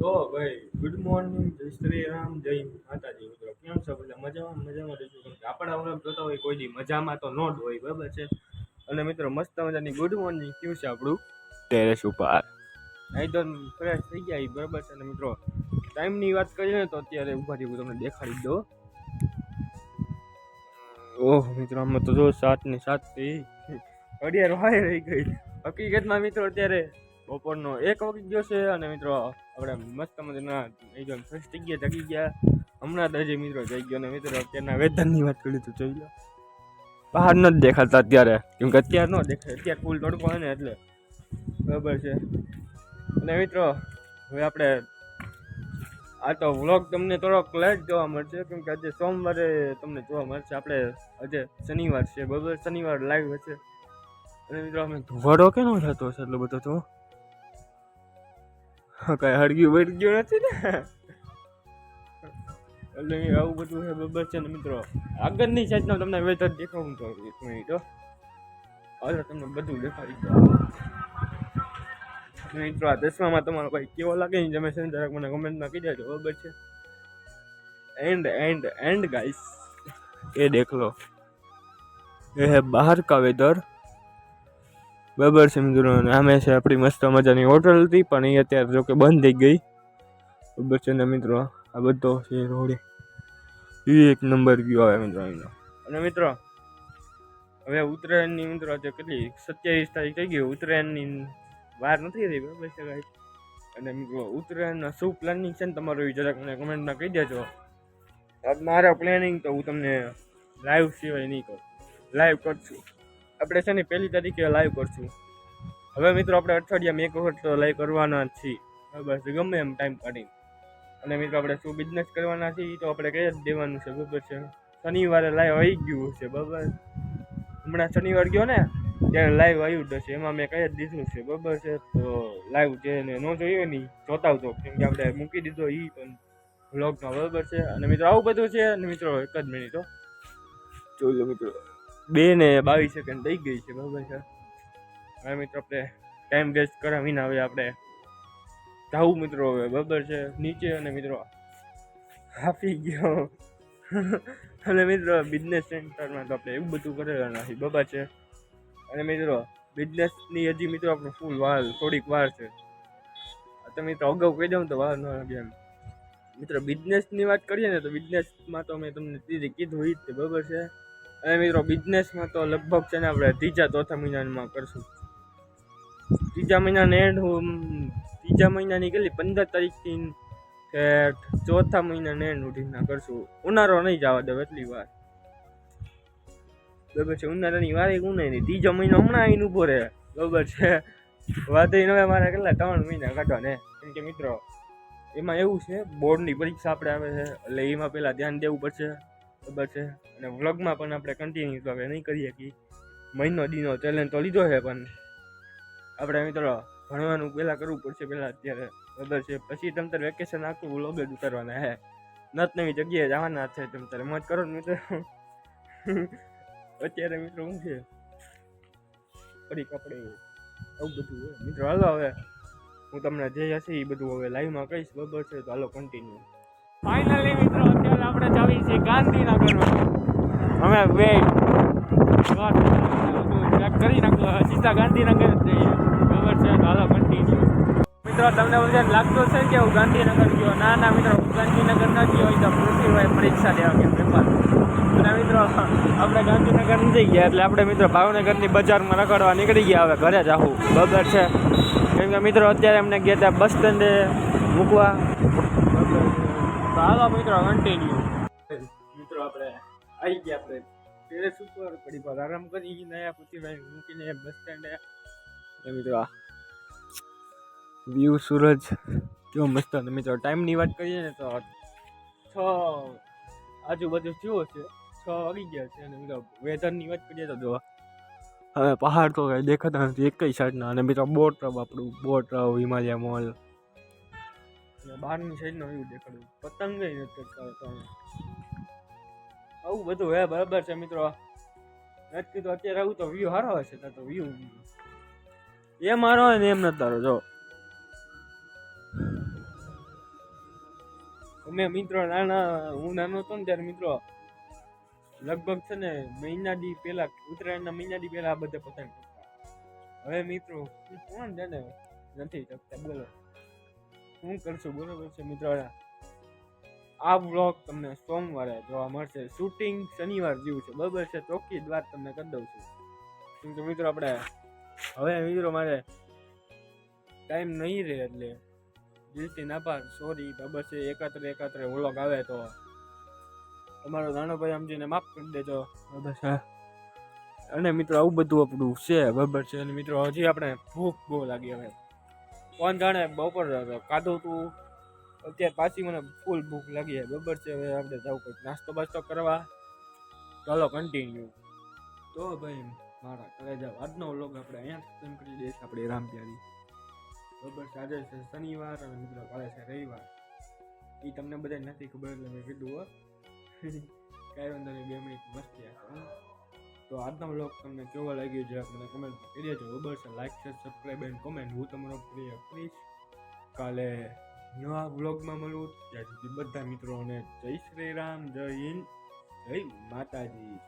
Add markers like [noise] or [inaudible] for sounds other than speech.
તો ભાઈ good morning જય શ્રી રામ જય માતાજી મિત્રો. કેમ છો બધા? મજામાં? મજામાં રહેજો કેમ કે આપણા વ્લોગ જોતા હોય કોઈ દી મજામાં તો નો જ હોય બરાબર છે? અને મિત્રો મસ્ત મજાની ગુડ મોર્નિંગ કેવું છે આપણું? ટેરેસ ઉપર. એકદમ ફ્રેશ થઈ ગયા બરાબર છે? અને મિત્રો ટાઈમની વાત કરીએ ને તો અત્યારે ઊભાથી હું તમને દેખાડી દઉં. ઓહ મિત્રો આમાં તો જો સાત ને સાતથી અડિયાર વાય રહી ગઈ. હકીકતમાં મિત્રો અત્યારે બપોરનો એક વાગી ગયો છે અને મિત્રો, આપણે મસ્ત મજાના એકદમ ફ્રેશ થઈ ગયા, જાગી ગયા. હમણાં જ હજી મિત્રો જઈ ગયો અને મિત્રો, અત્યારના વેધરની વાત કરી તો જોઈ લો. બહાર નથી દેખાતા અત્યારે, કેમ કે અત્યારે ન દેખાય, અત્યારે ફૂલ તડકો હોય ને એટલે બરાબર છે. અને મિત્રો, હવે આપણે આ તો વ્લોગ તમને થોડોક લેટ જોવા મળશે, કેમ કે આજે સોમવારે તમને જોવા મળશે. આપણે આજે શનિવાર છે, બરાબર, શનિવાર લાઈવ હશે. અને મિત્રો, અમે ધોવાડો કેનો થતો હશે એટલો બધો તો? કઈ હળગ્યું વળગ્યું નથી ને? એટલે આવું બધું છે બબર છે ને મિત્રો? આગળની સાઈડનો તમને વેધર દેખાવું તો એક મિનિટ હવે તમને બધું દેખાડી દઉં. મિત્રો, આ દસમામાં તમારો ભાઈ કેવો લાગે ને તમે છે જરાક મને કમેન્ટમાં કહી દેજો બરાબર છે? એન્ડ એન્ડ એન્ડ ગાઈસ એ દેખ લો. એ હે બહાર કા વેધર બરાબર છે મિત્રો છે આપણી મસ્ત મજાની હોટલ હતી, પણ એ અત્યારે જોકે બંધ થઈ ગઈ. બબર છે મિત્રો, આ બધો છે રોડે. એ એક નંબર વ્યૂ આવે મિત્રો એનો અને મિત્રો, હવે ઉત્તરાયણની મિત્રો આજે કેટલી? સત્યાવીસ તારીખ થઈ ગઈ, ઉત્તરાયણની વાર નથી રહી, બરાબર છે ભાઈ? અને મિત્રો, ઉત્તરાયણના શું પ્લાનિંગ છે ને તમારું એ જરાક મને કમેન્ટમાં કહી દેજો. મારા પ્લાનિંગ તો હું તમને લાઈવ સિવાય નહીં કરું. લાઈવ કરશું આપણે છે ને પહેલી તારીખે લાઈવ કરશું. હવે મિત્રો આપણે અઠવાડિયામાં એક વખત લાઈવ કરવાના છીએ. છે, ગમે એમ ટાઈમ કાઢીને. અને મિત્રો આપણે શું બિઝનેસ કરવાના એ તો આપણે કહી જ દેવાનું છે, બરાબર છે. શનિવારે લાઈવ આવી ગયું છે બરાબર. હમણાં શનિવાર ગયો ને, ત્યારે લાઈવ આવ્યું જ હશે. એમાં મેં કહી જ દીધું છે, બરાબર છે. તો લાઈવ જે ને ન જોઈએ ને જોતા આવતો કેમ કે આપણે મૂકી દીધો એ પણ વ્લોગમાં બરાબર છે. અને મિત્રો આવું બધું છે અને મિત્રો, એક જ મિનિટ જોઈ લો મિત્રો. બે ને બાવીસ સેકન્ડ થઈ ગઈ છે, બરાબર છે? હવે મિત્રો, આપણે ટાઈમ વેસ્ટ કરાવીને હવે આપણે જાવું મિત્રો હવે, બરાબર છે? નીચે અને મિત્રો હાફી ગયો. અને મિત્રો બિઝનેસ સેન્ટરમાં તો આપણે એવું બધું કરેલા નથી, બરાબર છે? અને મિત્રો બિઝનેસની હજી મિત્રો આપણું ફૂલ વાર થોડીક વાર છે. તમે મિત્રો અગાઉ કહી દઉં તો વાર ન લાગે એમ. મિત્રો બિઝનેસની વાત કરીએ ને તો બિઝનેસમાં તો મેં તમને કીધું એ જ છે, બરાબર છે? અને મિત્રો બિઝનેસમાં તો લગભગ છે ને આપણે ત્રીજા ચોથા મહિનામાં કરશું. ત્રીજા મહિનાને એન્ડ ત્રીજા મહિનાની કેટલી? પંદર તારીખથી કે ચોથા મહિનાને એન્ડ ઉઠીને કરશું. ઉનાળો નહીં જવા દે એટલી વાર. બરાબર છે, ઉનાળાની વાર એક ઉનાળી નહીં ત્રીજો મહિનો હમણાં આવીને ઊભો રહે. બરાબર છે. વાદળી હવે મારે કેટલા, ત્રણ મહિના કાઢવા ને કેમ કે મિત્રો, એમાં એવું છે બોર્ડની પરીક્ષા આપણે આવે છે, એટલે એમાં પહેલાં ધ્યાન દેવું પડશે. બરાબર છે? અને વ્લોગમાં પણ આપણે કન્ટિન્યુ તો નહીં કરીએ કે મહિનો દીનો ચેલેન્જ તો લીધો છે પણ આપણે મિત્રો ભણવાનું પહેલાં કરવું પડશે પહેલાં અત્યારે બરાબર છે? પછી તમે તારે વેકેશન આખું વ્લોગ જ ઉતારવાના હે નત નવી જગ્યાએ જવાના છે તમે તારે. મોજ કરો મિત્રો. અત્યારે મિત્રો શું છે? પડી કપડે, આવું બધું મિત્રો હાલો હવે, હું તમને જે હશે એ બધું હવે લાઈવમાં કહીશ. બરાબર છે? તો હાલો કન્ટિન્યુ ફાઇનલી મિત્રો છે ગાંધીનગર ગાંધીનગરમાં. અમે વેટ ચેક કરી નાખો સીધા ગાંધીનગર જ જઈએ ખબર છે હાલો કન્ટિન્યુ મિત્રો, તમને બધા લાગતું છે કે હું ગાંધીનગર ગયો? ના ના, મિત્રો, હું ગાંધીનગર ન ગયો, હોય તો પૃથ્વીભાઈ પરીક્ષા દેવા કે પેપર. અને મિત્રો, આપણે ગાંધીનગર નથી ગયા, એટલે આપણે મિત્રો ભાવનગરની બજારમાં રખડવા નીકળી ગયા, હવે ઘરે જ આવું. છે? કેમ કે મિત્રો, અત્યારે અમને ગયા ત્યાં બસ સ્ટેન્ડે મૂકવા. તો મિત્રો કન્ટિન્યુ આપણે આવી ગયા આપણે. ટેરેસ ઉપર પડી પર આરામ કરી નયા પૃથ્વીભાઈ મૂકીને બસ સ્ટેન્ડે એ. મિત્રો આ વ્યૂ સૂરજ કેવો મસ્ત અને મિત્રો ટાઈમની વાત કરીએ ને તો છ આજુબાજુ થયો છે છ વાગી ગયા છે અને મિત્રો વેધરની વાત કરીએ તો જો હવે પહાડ તો કાંઈ દેખાતા નથી એક જ સાઈડના અને મિત્રો બોટ રવ આપણું બોટ રવ હિમાલય મોલ બહારની સાઈડનો એવું દેખાડ્યું. પતંગ નથી કરતા હોતા આવું બધું હે, બરાબર છે મિત્રો? નથી તો અત્યારે આવું તો વ્યૂ સારો હશે, તો વ્યૂ એ મારો હોય ને એમ નથી તારો, જો. અમે મિત્રો નાના, હું નાનો હતો ને ત્યારે મિત્રો, લગભગ છે ને મહિના દી પહેલા, ઉત્તરાયણના મહિના દી પહેલા આ બધા પતંગ હવે મિત્રો કોણ જાણે નથી શકતા, બોલો. શું કરશું? બરોબર છે મિત્રો આ બ્લોગ તમને સોમવારે જોવા મળશે. શૂટિંગ શનિવાર જેવું છે. બરાબર છે? ચોખ્ખી જ વાત તમને કરી દઉં છું. તો મિત્રો આપણે હવે મિત્રો મારે ટાઈમ નહીં રહે એટલે દિલથી નાપાર સોરી બરાબર છે? એકાત્રે એકાત્રે વ્લોગ આવે તો તમારો નાનો ભાઈ સમજીને માફ કરી દેજો. બરાબર છે? અને મિત્રો આવું બધું આપણું છે, બરાબર છે? અને મિત્રો હજી આપણે ભૂખ બહુ લાગી હવે. કોણ જાણે બપોર કાઢું તું અત્યારે પાછી મને ફૂલ ભૂખ લાગી જાય, બરાબર છે? હવે આપણે જવું કંઈક નાસ્તો બાસ્તો કરવા. ચાલો કન્ટિન્યુ તો ભાઈ, મારા ઘરે જાવ આજનો વ્લોગ આપણે અહીંયા ખતમ કરી છીએ આપણે રામ પ્યારી બરાબર છે? આજે છે શનિવાર અને મિત્રો કાલે છે રવિવાર. એ તમને બધા નથી ખબર એટલે મેં કીધું, હો. [laughs] કાંઈ વાંધો નહીં, બે મિનિટ મસ્તી હશે તો આજનો વ્લોગ તમને કેવો લાગ્યો છે મને કમેન્ટ કરી દેજો. બરાબર છે? Like share subscribe and comment હું તમારો પ્રિય કરીશ કાલે નવા બ્લોગમાં મળું. ત્યાં સુધી બધા મિત્રોને જય શ્રી રામ જય હિન્દ જય માતાજી.